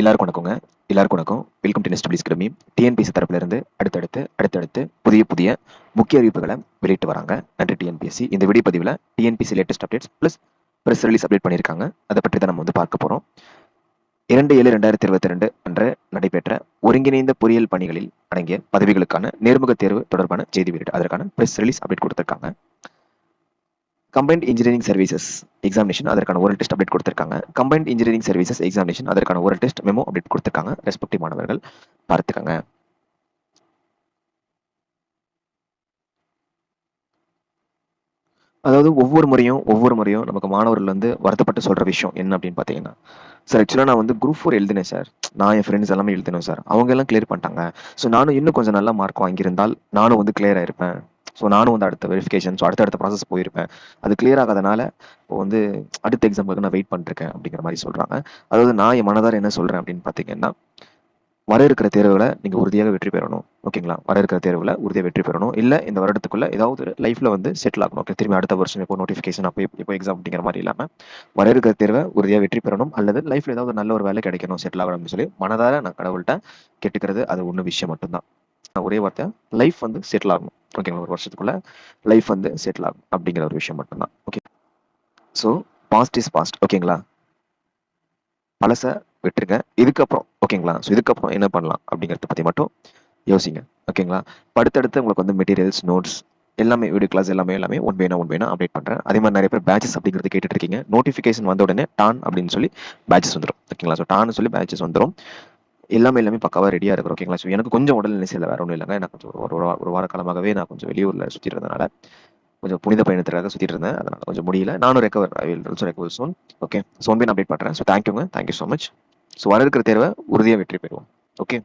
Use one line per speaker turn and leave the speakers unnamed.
எல்லாருக்கும் வணக்கங்க. எல்லாருக்கும் வணக்கம். வெல்கம் டு நெஸ்ட் கிரமி டிஎன்பிஎஸ்சி தரப்பிலிருந்து அடுத்தடுத்து அடுத்தடுத்து புதிய புதிய முக்கிய அறிவிப்புகளை வெளியிட்டு வராங்க. நன்றி டிஎன்பிஎஸ்சி இந்த வீடியோ பதிவில் TNPSC latest updates plus press release update பண்ணியிருக்காங்க. அதை பற்றி தான் நம்ம வந்து பார்க்க போகிறோம் இரண்டு ஏழு ரெண்டாயிரத்தி இருபத்தி ரெண்டு அன்று நடைபெற்ற ஒருங்கிணைந்த பொறியியல் பணிகளில் அடங்கிய பதவிகளுக்கான நேர்முக தேர்வு தொடர்பான செய்தி வெளியீடு அதற்கான ப்ரெஸ் ரிலீஸ் அப்டேட் கொடுத்திருக்காங்க. கம்பைன்ட் இன்ஜினியரிங் சர்வீசஸ் எக்ஸாமினேஷன் அதற்கான ஒரு டெஸ்ட் அப்டேட் கொடுத்திருக்காங்க. கம்பைன்ட் இன்ஜினியரிங் சர்வீசஸ் எக்ஸாமினேஷன் அதற்கான ஒரு டெஸ்ட் மெமோ அப்டேட் கொடுத்துருக்காங்க. ரெஸ்பெக்டிவ் மாணவர்கள் பார்த்துக்கங்க. அதாவது ஒவ்வொரு முறையும் ஒவ்வொரு முறையும் நமக்கு மாணவர்கள் வந்து வருத்தப்பட்டு சொல்ற விஷயம் என்ன அப்படின்னு பார்த்தீங்கன்னா சார் ஆக்சுவலாக நான் வந்து குரூப் ஃபோர் எழுதினேன் சார் நான் என் ஃப்ரெண்ட்ஸ் எல்லாமே எழுதினேன் சார் அவங்க எல்லாம் கிளியர் பண்ணிட்டாங்க. ஸோ நானும் இன்னும் கொஞ்சம் நல்ல மார்க் வாங்கியிருந்தால் நானும் வந்து கிளியர் ஆயிருப்பேன். ஸோ நானும் வந்து அடுத்த வெரிஃபிகேஷன் ஸோ அடுத்தடுத்த ப்ராசஸ் போயிருப்பேன். அது கிளியர் ஆகாதனால இப்போ வந்து அடுத்த எக்ஸாமுக்கு நான் வெயிட் பண்ணிருக்கேன் அப்படிங்கிற மாதிரி சொல்கிறாங்க அதாவது நான் என் மனதார என்ன சொல்கிறேன் அப்படின்னு பார்த்தீங்கன்னா வர இருக்கிற தேர்வுகளை நீங்கள் உறுதியாக வெற்றி பெறணும். ஓகேங்களா? வர இருக்கிற தேர்வில் உறுதியாக வெற்றி பெறணும். இல்லை இந்த வருடத்துக்குள்ள ஏதாவது ஒரு லைஃப்பில் வந்து செட்டில் ஆகணும். ஓகே திரும்பி அடுத்த வருஷம் இப்போ நோட்டிஃபிகேஷன் அப்போ இப்போ எக்ஸாம் அப்படிங்கிற மாதிரி இல்லாமல் வர இருக்கிற தேர்வை உறுதியாக வெற்றி பெறணும். அல்லது லைஃப்ல ஏதாவது நல்ல ஒரு வேலை கிடைக்கணும் செட்டில் ஆகணும் அப்படின்னு சொல்லி மனதார நான் கடவுள்கிட்ட கெட்டுக்கிறது அது ஒன்று விஷயம் மட்டும்தான். ஒரே வார்த்தை லைஃப் வந்து செட்டில் ஆகணும். ஓகேங்களா ஒரு வருஷத்துக்குள்ள லைஃப் வந்து செட்டில் ஆகும் அப்படிங்கிற ஒரு விஷயம் மட்டும்தான். Okay so past is past ஓகேங்களா பழச விட்டுருங்க. இதுக்கப்புறம் ஓகேங்களா ஸோ இதுக்கப்புறம் என்ன பண்ணலாம் அப்படிங்கிறத பற்றி மட்டும் யோசிங்க. ஓகேங்களா படுத்தடுத்து உங்களுக்கு வந்து மெட்டீரியல்ஸ் நோட்ஸ் எல்லாமே வீடியோ கிளாஸ் எல்லாமே எல்லாமே one by one by update பண்ணுறேன் அதே மாதிரி நிறைய பேர் பேச்சஸ் அப்படிங்கிறது கேட்டுட்டு இருக்கீங்க. நோட்டிஃபிகேஷன் வந்த உடனே டான் அப்படின்னு சொல்லி பேச்சஸ் வந்துடும் ஓகேங்களா ஸோ டான்னு சொல்லி பேச்சஸ் வந்துடும் எல்லாமே எல்லாமே பக்காவாக ரெடியாக இருக்கிற ஓகேங்களா ஸோ எனக்கு கொஞ்சம் உடல் நிலையில் வேற ஒன்றும் இல்லைங்க. நான் கொஞ்சம் ஒரு ஒரு வார காலமாகவே நான் கொஞ்சம் வெளியூரில் சுற்றி இருந்தனால கொஞ்சம் புனித பயணத்திற்காக சுற்றிட்டு இருந்தேன். அதனால கொஞ்சம் முடியல. நானும் recover I will also recover soon okay soon bin update பண்ணுறேன் ஸோ தேங்க்யூங்க thank you so much so வர இருக்கிற தேர்வை உறுதியாக வெற்றி பெறுவோம். ஓகே